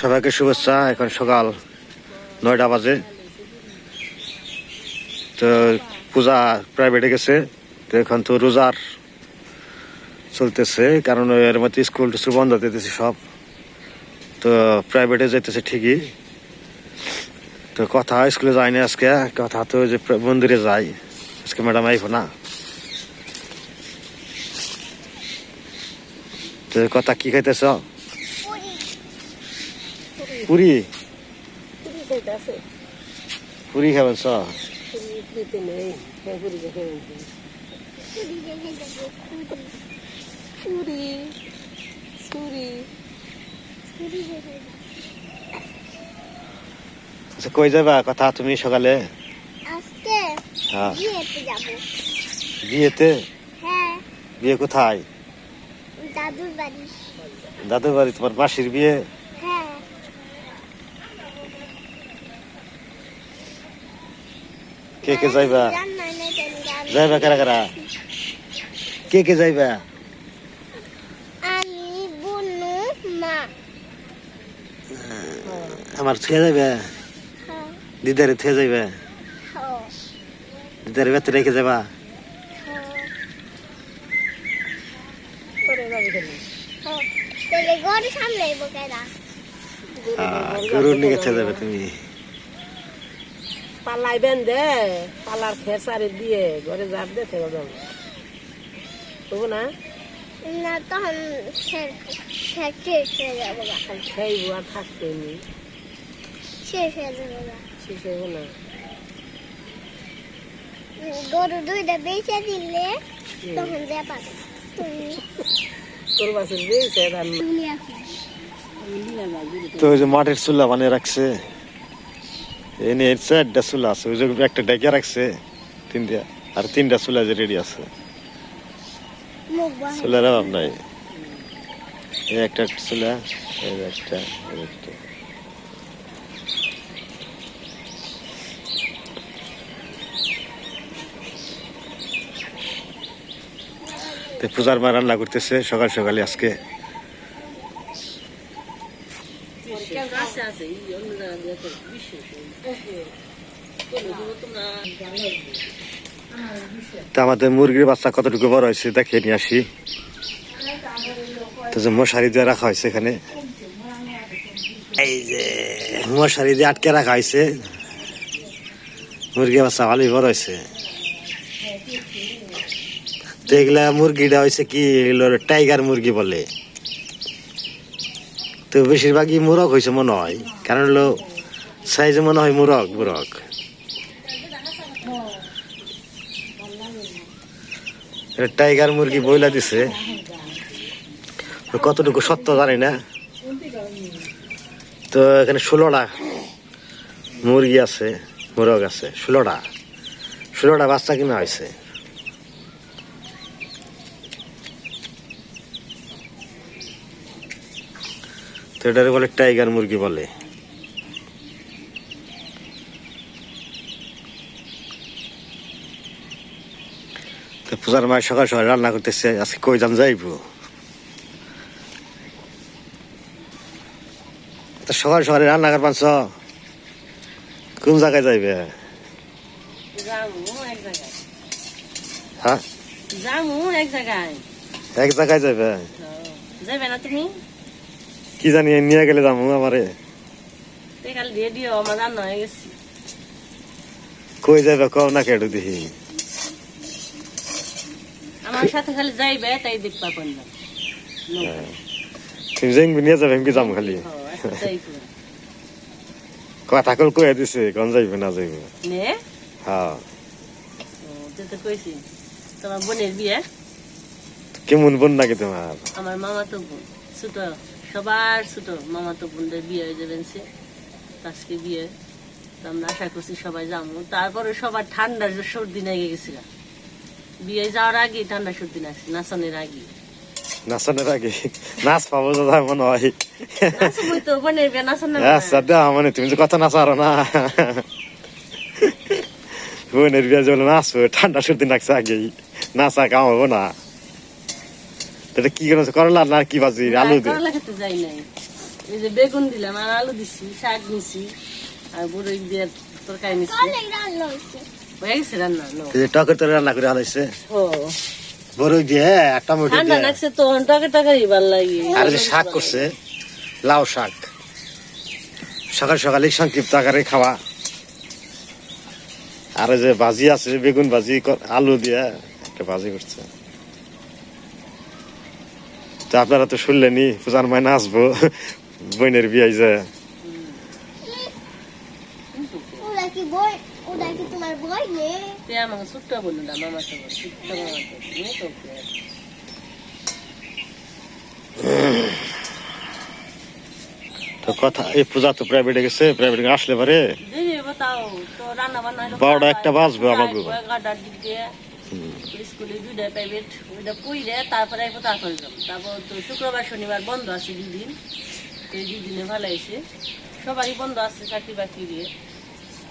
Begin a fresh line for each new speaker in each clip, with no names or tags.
সবাইকে শুভেচ্ছা, এখন সকাল নয়টা বাজে। তো পূজা প্রাইভেটে গেছে, তো এখন তো রোজার চলতেছে, কারণ এর মধ্যে স্কুল টিস্কুল বন্ধ দিতেছে সব। তো প্রাইভেটে যাইতেছে ঠিকই। তো কথা স্কুলে যায়নি আজকে, কথা তো যে মন্দিরে যাই। আজকে ম্যাডাম আইব না। তো কথা কি খাইতেছ? পুরি?
পুরি
খাবেন স
হ্যাঁ
আচ্ছা কই যাবা? কথা তুমি সকালে? হ্যাঁ।
বিয়েতে? হ্যাঁ।
বিয়ে কোথায়?
দাদুর বাড়ি।
দাদুর বাড়ি তোমার মাসির বিয়ে? কে কে যাইবা? যাইবা কারা কারা? কে কে যাইবা?
আমি বুনু মা।
আমার থুয়ে যাইবা?
হ্যাঁ।
দিদারে থুয়ে যাইবা?
হ্যাঁ।
দিদারে বেতে রেখে যাবা?
হ্যাঁ।
করে যাবি কেন
হ্যাঁ তাহলে ঘর সামলাইব কেনা
আহ, গরুর নিকে থুয়ে যাবে তুমি
পালাই বেঁধে পালার খের সারি দিয়ে ঘরে যাব দে থেকে যাব। তবু না?
না তখন
খাইবো আর থাকতে নি
শেষ হয়ে যাব
শেষ হইব না।
গরু দুইটা বেঁচে দিলে তখন তুমি
ধান যাবি
তো ওই যে মাটির চুলা বানিয়ে রাখছে। এনে চারটা চুলা আছে, ওই যে একটা ডেকে রাখছে, তিনটা, আর তিনটা চুলা যে রেডি আছে। চুলার অভাব নাই। এই একটা চুলা, এই একটা একটা। পূজার মা রান্না করতেছে সকাল সকালে আজকে।
আছে আছে অন্য জায়গা দিয়ে তো তোমরা
আমাদের মুরগির বাচ্চা কতটুকু বড় হয়েছে দেখে নিয়ে আসি। তো যে মশারি দিয়ে রাখা হয়েছে এখানে। এই যে মশারি দিয়ে আটকে রাখা হয়েছে। মুরগি বাচ্চা ভালোই বড় হয়েছে। তো এগুলা মুরগিটা হয়েছে কি টাইগার মুরগি বলে। তো বেশিরভাগই মুরগ হয়েছে মনে হয়। কারণ হলো সাইজে মনে হয় মুরগ মুরগ। টাইগার মুরগি বইলা দিছে। কতটুকু সত্য জানি না। তো এখানে ষোলোটা মুরগি আছে, মোরগ আছে, ষোলোটা। ষোলোটা বাচ্চা কিনা হয়েছে তো এটারে বলে টাইগার মুরগি বলে। তো পূজার মায়ের সকাল সকাল রান্না করতেছে আজকে কই যান যাইব? তো সকাল সকালে রান্না করবান কোন জায়গায় যাইবে?
যামু এক জায়গায়।
হ্যাঁ?
এক জায়গায়।
যাইবে
না তুমি?
কি জানি নিয়ে গেলে যাব আমারে। কই যাইবে কও না কেটু দেখি।
আমার সাথে খালি যাইবে তাই দেখবা পারলাম
তুমি যেঙ্গি নিয়ে যাবে এমকি যাম খালি। কথা কল কয়ে দিছে কোন যাইবে না যাইবে। হ্যাঁ
তো কইছি তোমার বোনের বিয়ে?
কেমন বোন নাকি তোমার
আমার মামা তো বোন ছোট। সবার ছোট মামা তো বোনদের বিয়ে হয়ে যাবেন সে আজকে বিয়ে। তো আমরা আশা করছি সবাই যাব তারপরে সবার ঠান্ডার সর্দি লেগে গেছিল। বিয়ে যাওয়ার আগে ঠান্ডা সর্দি লাগছে নাচনের আগে।
নাচনের আগে? নাচ পাবো দাদা মনে হয়।
তো
আচ্ছা দেওয়া মানে তুমি যে কথা না। বোনের বিয়ে জন্য নাচবো ঠান্ডা সর্দি লাগছে আগেই। নাচা কামাবো না। এটা কি করেছে? করলা না কি বাজি? আলু দিয়ে
করলা খেতে যাই নাই। এই যে বেগুন দিলাম আর আলু দিছি শাক নিছি আর বড়ই দিয়ে তরকারি নিছি।
অনেক রান্না হয়েছে
হয়ে গেছে রান্না? নো।
এই টকের তরে রান্না করে হালাইছে
ও।
বড়ই দিয়ে টমেটো
ঠান্ডা
দিয়ে।
লাগছে তো টকে টকারি ভালো লাগে।
আর যে শাক করছে লাউ শাক। সকাল সকালে সংক্ষিপ্ত আকারে খাওয়া। আর যে ভাজি আছে বেগুন ভাজি আলু দিয়ে একটা ভাজি করছে। তো আপনারা তো শুনলেনি পূজার মায় আসব। বোনের বিয়ে যে
ওরা কি বই? ওরা কি তোমার বই নে?
তে
কথা এই পূজা তো প্রাইভেটে গেছে প্রাইভেটে আসলে পারে। বারোটা একটা। বাজবে আমাকে।
স্কুলে দুইটা প্রাইভেট ওইটা পইরে তারপরে একবার তারপরে যাব তারপর তো শুক্রবার শনিবার বন্ধ আছে দুদিন। তো এই দুদিনে ভালো হয়েছে। সবারই বন্ধ আছে চাকরি বাকরি দিয়ে।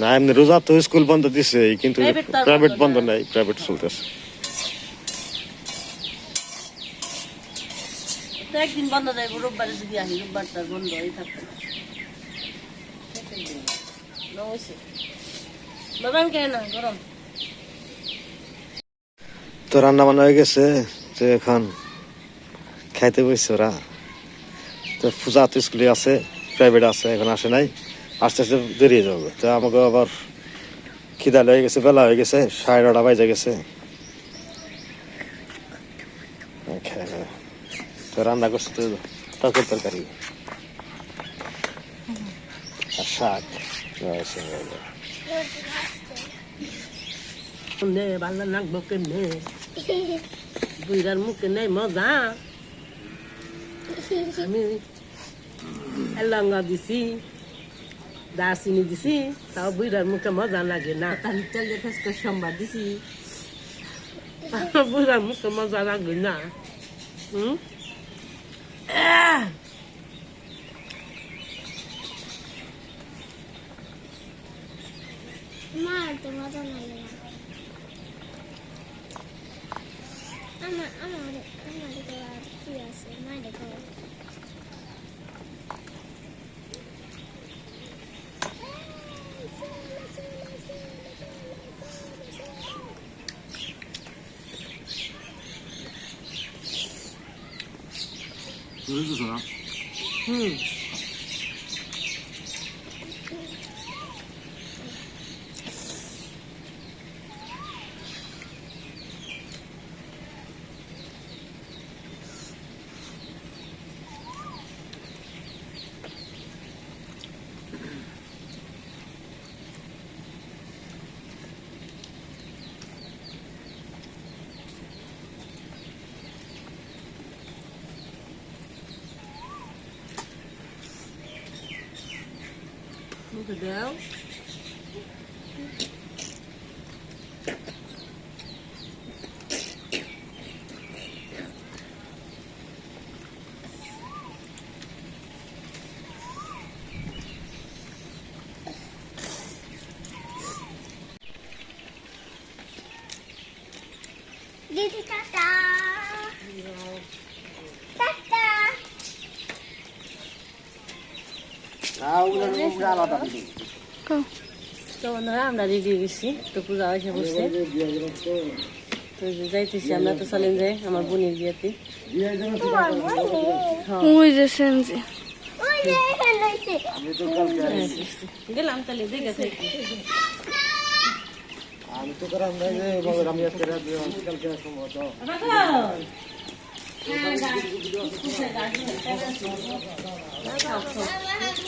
না এমনি রোজা তো স্কুল বন্ধ দিছে কিন্তু প্রাইভেট
বন্ধ
নাই প্রাইভেট চলতেছে।
তো একদিন বন্ধ যাইব রোববারে যদি আসি রোববার তার বন্ধ হয়ে থাকবে না। না হয়েছে। বাবান কে না গরম?
তো রান্না বান্না হয়ে গেছে, তো এখন খাইতে বসছে ওরা। তো পূজা তো স্কুলে আছে প্রাইভেট আছে, এখন আসে নাই। আস্তে আস্তে দেরি হয়ে যাবে। তো আমাকে আবার খিদা হয়ে গেছে, বেলা হয়ে গেছে, সাড়ে নটা বাজে গেছে। খেয়ে তো রান্না করছে তো টকের তরকারি। আর শাক
বকে নে বুইরার মুখে নেই মজা। আমি এলাঙ্গা দিছি দারচিনি দিছি তাও বুইরার মুখে মজা লাগে না। তাহলে তেল দিয়ে ফেসকে সোমবার দিছি। বুইরার মুখে মজা লাগে না। হুম?
মা তো মজা লাগে না। আমার আমার আমার দিকে আর কি আছে
দাও তো বন্ধুরা আমরা রেডি গেছি তো পূজা এসে বসছে তো যাইতেছি আমরা তো চলেন যাই আমার বোনের বিয়েতে। হ্যাঁ।
ওই যে এখানে রয়েছে
গেলাম তাহলে দেখে থাকি
আমি তো করাম না যে আমি আজকে রাত কালকে
টাটা রামুরে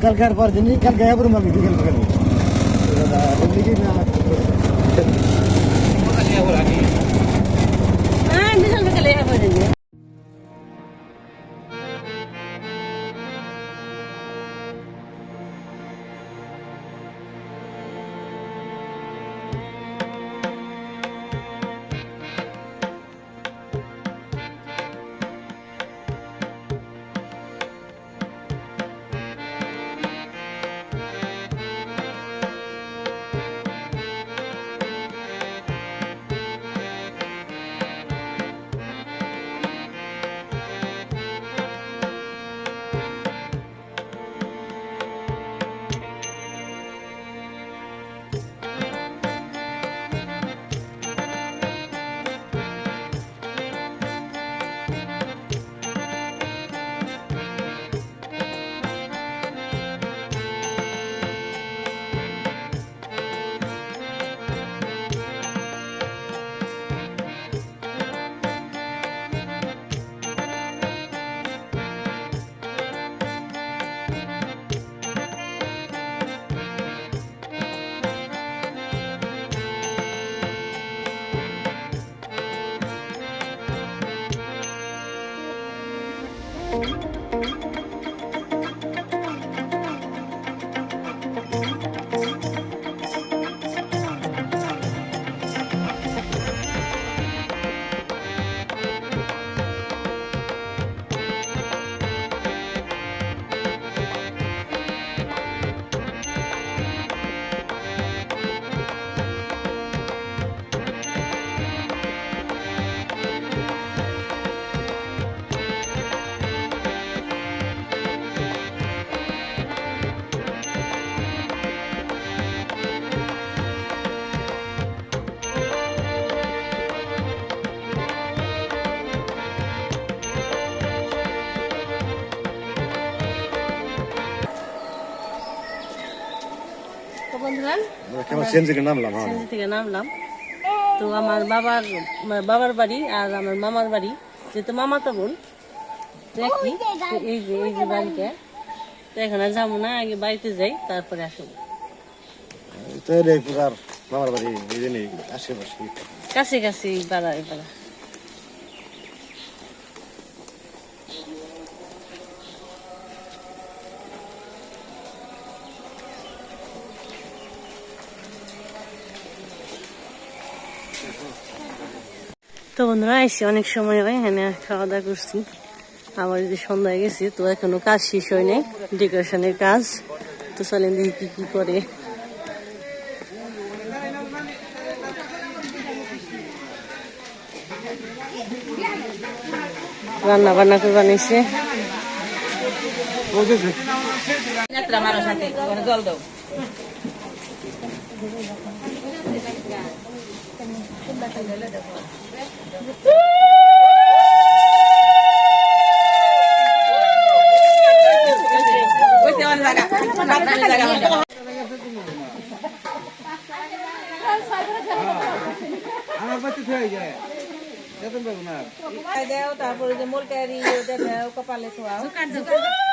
কালকে আর পর দিনই কালকে এবার আমি বিকেল বিকেল নামলাম হ্যাঁ।
থেকে নামলাম। তো আমার বাবার বাবার বাড়ি আর আমার মামার বাড়ি যেহেতু মামা তো বোন দেখি এই যে এই যে বাড়িটা তো এখানে যাব না আগে বাড়িতে যাই তারপরে আসব।
তো মামার বাড়ি এই জন্যই আশেপাশে।
কাছে কাছে পাড়া এই পাড়া। তো বন্ধুরা এসে অনেক সময় হয়, এখানে খাওয়া দাওয়া করছি। আবার যে সন্ধ্যায় গেছি, তো এখনও কাজ শেষ হয় নাই, ডেকোরেশনের কাজ। তো চলেন দেখি কি কি করে। রান্না বান্না করে বানিয়েছে।
দেও। তারপরে যে মোলটারি ওটা কপালে ছোয়াও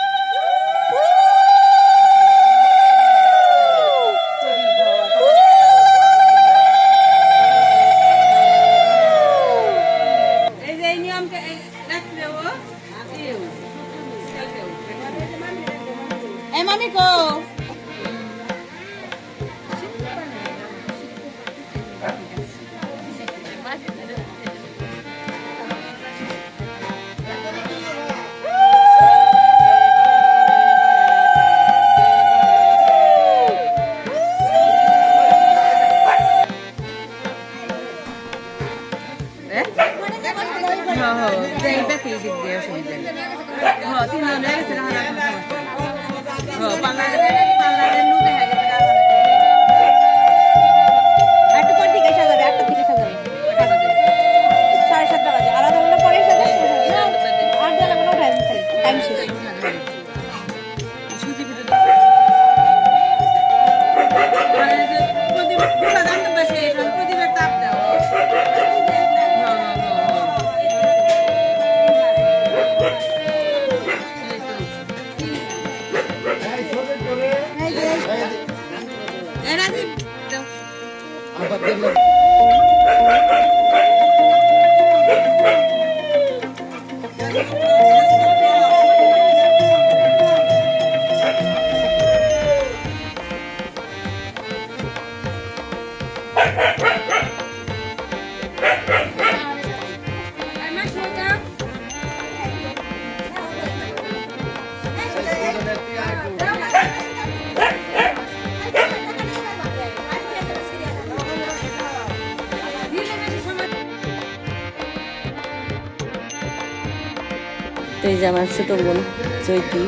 যে আমার ছোট বোন চৈতি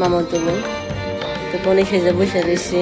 মামাতো বোন তো বোনে সেজে বসে রয়েছে।